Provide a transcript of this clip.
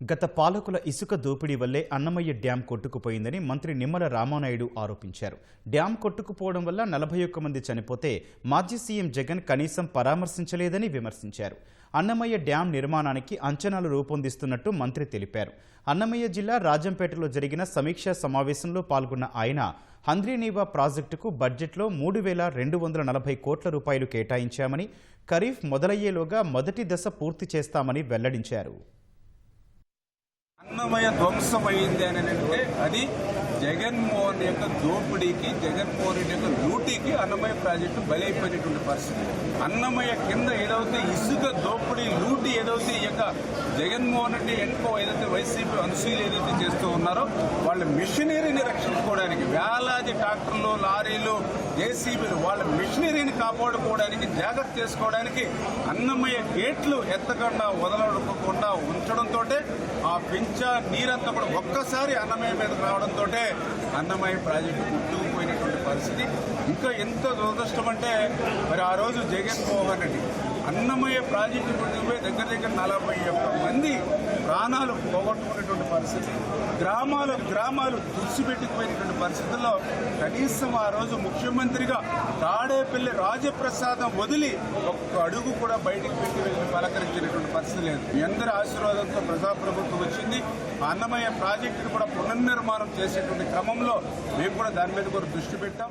గత పాలకుల ఇసుక దోపిడీ వల్లే అన్నమయ్య డ్యాం కొట్టుకుపోయిందని మంత్రి నిమ్మల రామానాయుడు ఆరోపించారు. డ్యాం కొట్టుకుపోవడం వల్ల నలభై ఒక్క మంది చనిపోతే మాజీ సీఎం జగన్ కనీసం పరామర్శించలేదని విమర్శించారు. అన్నమయ్య డ్యాం నిర్మాణానికి అంచనాలు రూపొందిస్తున్నట్టు మంత్రి తెలిపారు. అన్నమయ్య జిల్లా రాజంపేటలో జరిగిన సమీక్షా సమావేశంలో పాల్గొన్న ఆయన హంద్రీనీవా ప్రాజెక్టుకు బడ్జెట్లో మూడు వేల రెండు వందల నలభై కోట్ల రూపాయలు కేటాయించామని ఖరీఫ్ మొదలయ్యేలోగా మొదటి దశ పూర్తి చేస్తామని వెల్లడించారు. అన్నమయ ధ్వంసమైంది అని అంటే అది జగన్మోహన్ యొక్క దోపిడీకి జగన్మోహన్ రెడ్డి యొక్క లూటీకి అన్నమయ ప్రాజెక్టు బలైపోయినటువంటి పరిస్థితి. అన్నమయ కింద ఏదైతే ఇసుక దోపిడీ లూటీ ఏదైతే ఈ యొక్క జగన్మోహన్ రెడ్డి ఎన్కో ఏదైతే వైసీపీ అనుసూయులు ఏదైతే చేస్తూ ఉన్నారో వాళ్ళ మిషనరీని రక్షించుకోవడానికి వేలాది ట్రాక్టర్లు లారీలు జేసీబీలు వాళ్ళ మిషనరీని కాపాడుకోవడానికి జాగ్రత్త చేసుకోవడానికి అన్నమయ్య గేట్లు ఎత్తకుండా వదలకుండా ఉంచడంతో ఆ పెంచ నీరంతా కూడా ఒక్కసారి అన్నమయ్య మీదకి రావడంతో అన్నమయ్య ప్రాజెక్టు ముట్టుకుపోయినటువంటి పరిస్థితి. ఇంకా ఎంత దురదృష్టం అంటే మరి ఆ రోజు జగన్మోహన్ రెడ్డి అన్నమయ్య ప్రాజెక్టు ముట్టుకుపోయి దగ్గర దగ్గర నలభై ఒక్క మంది ప్రాణాలు పోగొట్టుకునేటువంటి పరిస్థితి. గ్రామాలు గ్రామాలు తుడిచిపెట్టుకుపోయినటువంటి పరిస్థితుల్లో కనీసం ఆ రోజు ముఖ్యమంత్రిగా తాడేపల్లి రాజప్రసాదం వదిలి ఒక్క అడుగు కూడా బయటికి పెట్టి వెళ్ళి పలకరించినటువంటి పరిస్థితి లేదు. మీ అందరి ఆశీర్వాదంతో ప్రజాప్రభుత్వం వచ్చింది. అన్నమయ్య ప్రాజెక్టును కూడా పునర్నిర్మాణం చేసేటువంటి క్రమంలో మేము కూడా దాని మీద కూడా దృష్టి పెట్టాం.